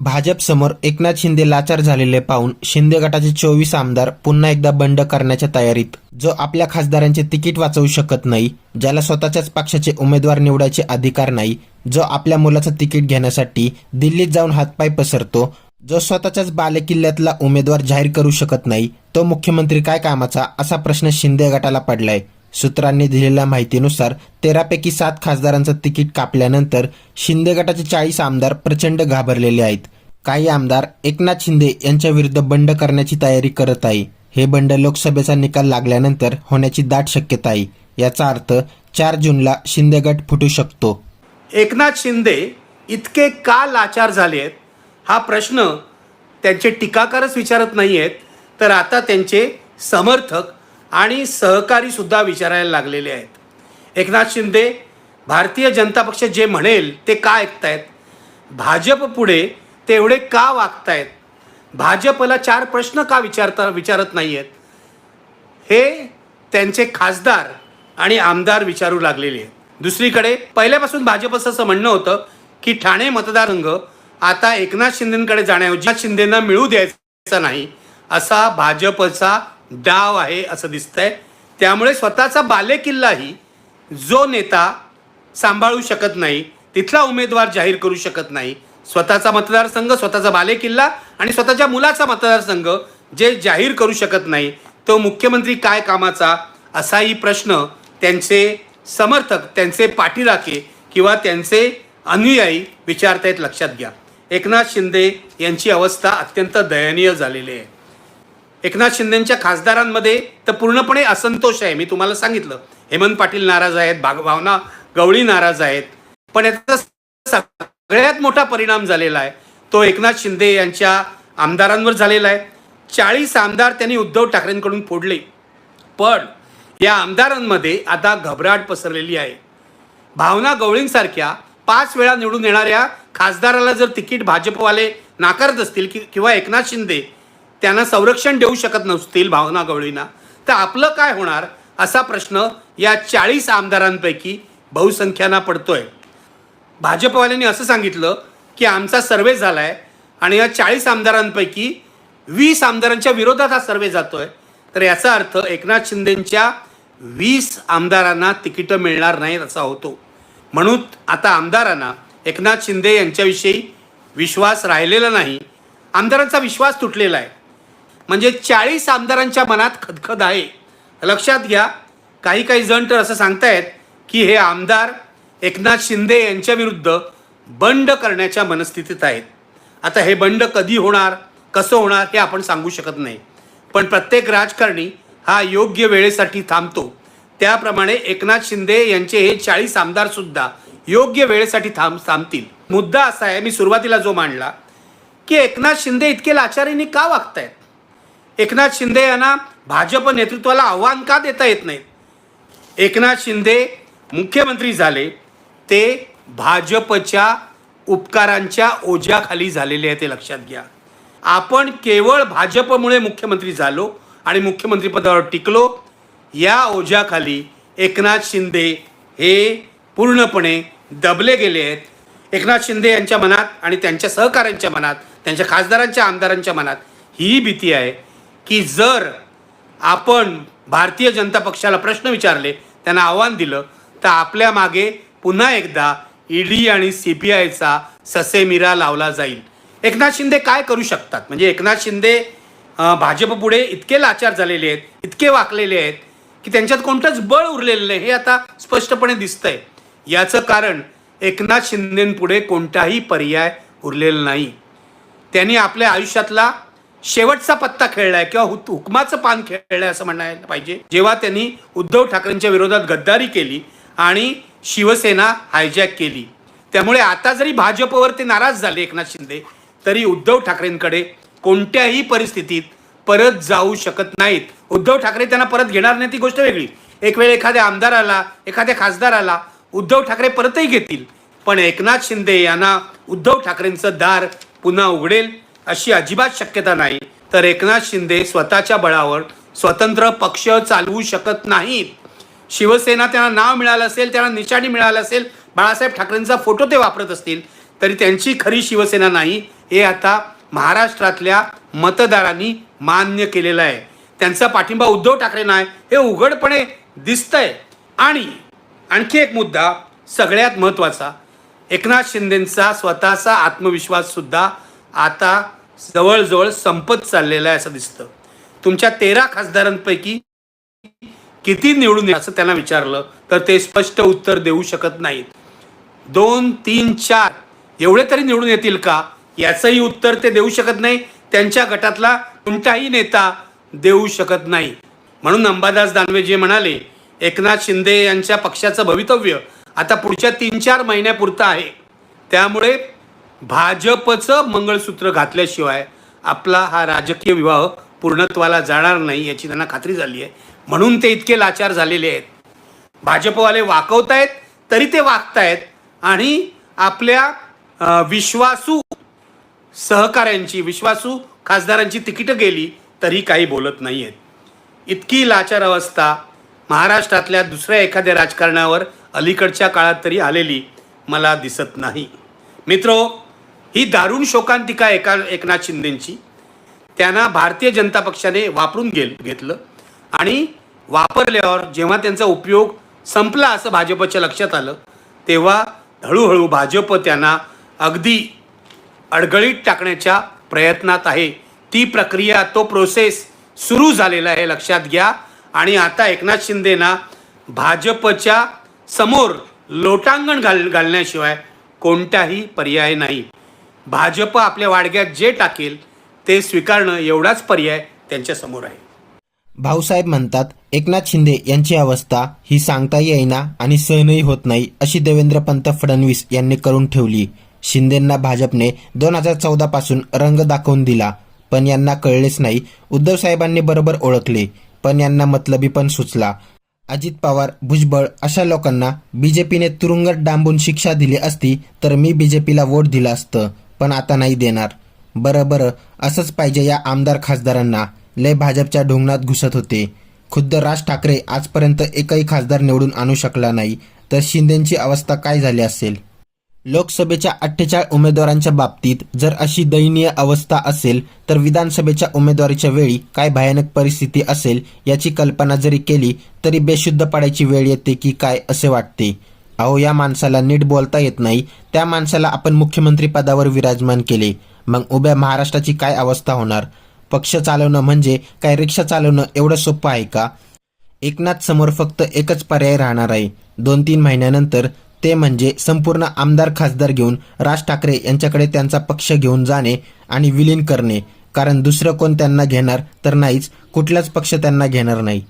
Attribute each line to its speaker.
Speaker 1: भाजपसमोर एकनाथ शिंदे लाचार झालेले पाहून शिंदे गटाचे चोवीस आमदार पुन्हा एकदा बंड करण्याच्या तयारीत. जो आपल्या खासदारांचे तिकीट वाचवू शकत नाही ज्याला स्वतःच्याच पक्षाचे उमेदवार निवडायचे अधिकार नाही जो आपल्या मुलाचं तिकीट घेण्यासाठी दिल्लीत जाऊन हातपाय पसरतो जो स्वतःच्याच बालेकिल्ल्यातला उमेदवार जाहीर करू शकत नाही तो मुख्यमंत्री काय कामाचा असा प्रश्न शिंदे गटाला पडलाय. सूत्रांनी दिलेल्या माहितीनुसार तेरापैकी सात खासदारांचं तिकीट कापल्यानंतर शिंदे गटाचे चाळीस आमदार प्रचंड घाबरलेले आहेत. काही आमदार एकनाथ शिंदे यांच्या विरुद्ध बंड करण्याची तयारी करत आहे. हे बंड लोकसभेचा निकाल लागल्यानंतर होण्याची दाट शक्यता आहे. याचा अर्थ चार जूनला शिंदे गट फुटू शकतो.
Speaker 2: एकनाथ शिंदे इतके का लाचार झाले आहेत? हा प्रश्न त्यांचे टीकाकारच विचारत नाही आहेत तर आता त्यांचे समर्थक आणि सहकारी सुद्धा विचारायला लागलेले आहेत. एकनाथ शिंदे भारतीय जनता पक्ष जे म्हणेल ते का ऐकतायत? भाजप पुढे ते एवढे का वागतायत? भाजपला चार प्रश्न का विचारता विचारत नाही आहेत हे त्यांचे खासदार आणि आमदार विचारू लागलेले आहेत. दुसरीकडे पहिल्यापासून भाजपचं असं म्हणणं होतं की ठाणे मतदारसंघ आता एकनाथ शिंदेकडे जाण्याऐवजी शिंदेंना मिळू द्यायचा नाही असा भाजपचा डाव आहे असं दिसतंय. त्यामुळे स्वतःचा बालेकिल्लाही जो नेता सांभाळू शकत नाही तिथला उमेदवार जाहीर करू शकत नाही स्वतःचा मतदारसंघ स्वतःचा बालेकिल्ला आणि स्वतःच्या मुलाचा मतदारसंघ जे जाहीर करू शकत नाही तो मुख्यमंत्री काय कामाचा असाही प्रश्न त्यांचे समर्थक त्यांचे पाठीराखे किंवा त्यांचे अनुयायी विचारतायत लक्षात घ्या. एकनाथ शिंदे यांची अवस्था अत्यंत दयनीय झालेली आहे. एकनाथ शिंदेच्या खासदारांमध्ये तर पूर्णपणे असंतोष आहे मी तुम्हाला सांगितलं. हेमंत पाटील नाराज आहेत भाग भावना गवळी नाराज आहेत. पण याचा सगळ्यात मोठा परिणाम झालेला आहे तो एकनाथ शिंदे यांच्या आमदारांवर झालेला आहे. चाळीस आमदार त्यांनी उद्धव ठाकरेंकडून फोडले. पण या आमदारांमध्ये आता घबराट पसरलेली आहे. भावना गवळींसारख्या पाच वेळा निवडून येणाऱ्या खासदाराला जर तिकीट भाजपवाले नाकारत असतील की किंवा एकनाथ शिंदे त्यांना संरक्षण देऊ शकत नसतील भावना गवळींना. तर आपलं काय होणार? असा प्रश्न या चाळीस आमदारांपैकी बहुसंख्यांना पडतोय. भाजपवाल्यांनी असं सांगितलं की आमचा सर्वे झाला आहे आणि या चाळीस आमदारांपैकी वीस आमदारांच्या विरोधात हा सर्वे जातोय. तर याचा अर्थ एकनाथ शिंदेंच्या वीस आमदारांना तिकीटं मिळणार नाहीत असा होतो. म्हणून आता आमदारांना एकनाथ शिंदे यांच्याविषयी विश्वास राहिलेला नाही. आमदारांचा विश्वास तुटलेला आहे. म्हणजे चाळीस आमदारांच्या मनात खदखद आहे. लक्षात घ्या काही काही जण तर असं सांगतायत की हे आमदार एकनाथ शिंदे यांच्या विरुद्ध बंड करण्याच्या मनस्थितीत आहेत. आता हे बंड कधी होणार कसं होणार हे आपण सांगू शकत नाही. पण प्रत्येक राजकारणी हा योग्य वेळेसाठी थांबतो. त्याप्रमाणे एकनाथ शिंदे यांचे हे चाळीस आमदारसुद्धा योग्य वेळेसाठी थांब थांबतील. मुद्दा असा आहे मी सुरुवातीला जो मांडला की एकनाथ शिंदे इतके लाचारीने का वागतायत? एकनाथ शिंदे यांना भाजप नेतृत्वाला आव्हान का देता येत नाही? एकनाथ शिंदे मुख्यमंत्री झाले ते भाजपच्या उपकारांच्या ओझ्याखाली झालेले आहे ते लक्षात घ्या. आपण केवळ भाजपमुळे मुख्यमंत्री झालो आणि मुख्यमंत्रीपदावर टिकलो या ओझ्याखाली एकनाथ शिंदे हे पूर्णपणे दबले गेले आहेत. एकनाथ शिंदे यांच्या मनात आणि त्यांच्या सहकाऱ्यांच्या मनात त्यांच्या खासदारांच्या आमदारांच्या मनात ही भीती आहे. की जर आपण भारतीय जनता पक्षाला प्रश्न विचारले त्यांना आव्हान दिलं तर आपल्या मागे पुन्हा एकदा ईडी आणि सी बी आयचा ससेमिरा लावला जाईल. एकनाथ शिंदे काय करू शकतात? म्हणजे एकनाथ शिंदे भाजपपुढे इतके लाचार झालेले आहेत इतके वाकलेले आहेत की त्यांच्यात कोणतंच बळ उरलेलं नाही हे आता स्पष्टपणे दिसतंय. याचं कारण एकनाथ शिंदेपुढे कोणताही पर्याय उरलेला नाही. त्यांनी आपल्या आयुष्यातला शेवटचा पत्ता खेळलाय किंवा हुक हुकमाचं पान खेळलंय असं म्हणायला पाहिजे. जेव्हा त्यांनी उद्धव ठाकरेंच्या विरोधात गद्दारी केली आणि शिवसेना हायजॅक केली. त्यामुळे आता जरी भाजपवर ते नाराज झाले एकनाथ शिंदे तरी उद्धव ठाकरेंकडे कोणत्याही परिस्थितीत परत जाऊ शकत नाहीत. उद्धव ठाकरे त्यांना परत घेणार नाही ती गोष्ट वेगळी. एक वेळ एखाद्या आमदाराला एखाद्या खासदाराला उद्धव ठाकरे परतही घेतील. पण एकनाथ शिंदे यांना उद्धव ठाकरेंचं दार पुन्हा उघडेल. अशी अजिबात शक्यता नाही. तर एकनाथ शिंदे स्वतःच्या बळावर स्वतंत्र पक्ष चालवू शकत नाहीत. शिवसेना त्यांना नाव मिळालं असेल त्यांना निशाणी मिळालं असेल बाळासाहेब ठाकरेंचा फोटो ते वापरत असतील तरी त्यांची खरी शिवसेना नाही हे आता महाराष्ट्रातल्या मतदारांनी मान्य केलेलं आहे. त्यांचा पाठिंबा उद्धव ठाकरे नाही हे उघडपणे दिसतंय. आणि आणखी एक मुद्दा सगळ्यात महत्त्वाचा एकनाथ शिंदेंचा स्वतःचा आत्मविश्वाससुद्धा आता जवळजवळ संपत चाललेला आहे असं दिसतं. तुमच्या तेरा खासदारांपैकी किती निवडून येईल असं त्यांना विचारलं तर ते स्पष्ट उत्तर देऊ शकत नाहीत. दोन तीन चार एवढे तरी निवडून येतील का? याचंही उत्तर ते देऊ शकत नाही. त्यांच्या गटातला कोणताही नेता देऊ शकत नाही. म्हणून अंबादास दानवे जे म्हणाले एकनाथ शिंदे यांच्या पक्षाचं भवितव्य आता पुढच्या तीन चार महिन्यापुरतं आहे. त्यामुळे भाजपचं मंगळसूत्र घातल्याशिवाय आपला हा राजकीय विवाह पूर्णत्वाला जाणार नाही याची त्यांना खात्री झाली आहे. म्हणून ते इतके लाचार झालेले आहेत. भाजपवाले वाकवतायत तरी ते वागतायत आणि आपल्या विश्वासू सहकाऱ्यांची विश्वासू खासदारांची तिकीटं गेली तरी काही बोलत नाही आहेत इतकी लाचार अवस्था महाराष्ट्रातल्या दुसऱ्या एखाद्या राजकारणावर अलीकडच्या काळात तरी आलेली मला दिसत नाही. मित्रो ही दारुण शोकांतिका एका एकनाथ शिंदेंची. त्यांना भारतीय जनता पक्षाने वापरून गेल घेतलं. आणि वापरल्यावर जेव्हा त्यांचा उपयोग संपला असं भाजपच्या लक्षात आलं तेव्हा हळूहळू भाजप त्यांना अगदी अडगळीत टाकण्याच्या प्रयत्नात आहे. ती प्रक्रिया तो प्रोसेस सुरू झालेला आहे लक्षात घ्या. आणि आता एकनाथ शिंदेना भाजपच्या समोर लोटांगण घाल घालण्याशिवाय कोणताही पर्याय नाही. भाजप आपल्या वाडग्यात जे टाकेल ते स्वीकारणं एवढाच पर्याय त्यांच्यासमोर आहे.
Speaker 1: भाऊसाहेब म्हणतात एकनाथ शिंदे यांची अवस्था ही सांगता येईना आणि सहनही होत नाही अशी देवेंद्रपंत फडणवीस यांनी करून ठेवली. शिंदेंना भाजपने दोन हजार चौदा पासून रंग दाखवून दिला पण यांना कळलेच नाही उद्धव साहेबांनी बरोबर ओळखले पण यांना मतलबी पण सुचला. अजित पवार भुजबळ अशा लोकांना बीजेपीने तुरुंगात डांबून शिक्षा दिली असती तर मी बीजेपीला वोट दिलं असतं. पण आता नाही देणार. बरं बरं असंच पाहिजे या आमदार खासदारांना. लय भाजपच्या ढोंगणात घुसत होते. खुद्द राज ठाकरे आजपर्यंत एकही खासदार निवडून आणू शकला नाही. तर शिंदेची अवस्था काय झाली असेल? लोकसभेच्या अठ्ठेचाळीस उमेदवारांच्या बाबतीत जर अशी दयनीय अवस्था असेल तर विधानसभेच्या उमेदवारीच्या वेळी काय भयानक परिस्थिती असेल याची कल्पना जरी केली तरी बेशुद्ध पडायची वेळ येते की काय असे वाटते? अहो या माणसाला नीट बोलता येत नाही. त्या माणसाला आपण मुख्यमंत्री पदावर विराजमान केले. मग उभ्या महाराष्ट्राची काय अवस्था होणार? पक्ष चालवणं म्हणजे काय? रिक्षा चालवणं एवढं सोपं आहे का? एकनाथ समोर फक्त एकच पर्याय राहणार आहे. दोन तीन महिन्यानंतर ते म्हणजे संपूर्ण आमदार खासदार घेऊन राज ठाकरे यांच्याकडे त्यांचा पक्ष घेऊन जाणे आणि विलीन करणे. कारण दुसरं कोण त्यांना घेणार तर नाहीच. कुठलाच पक्ष त्यांना घेणार नाही.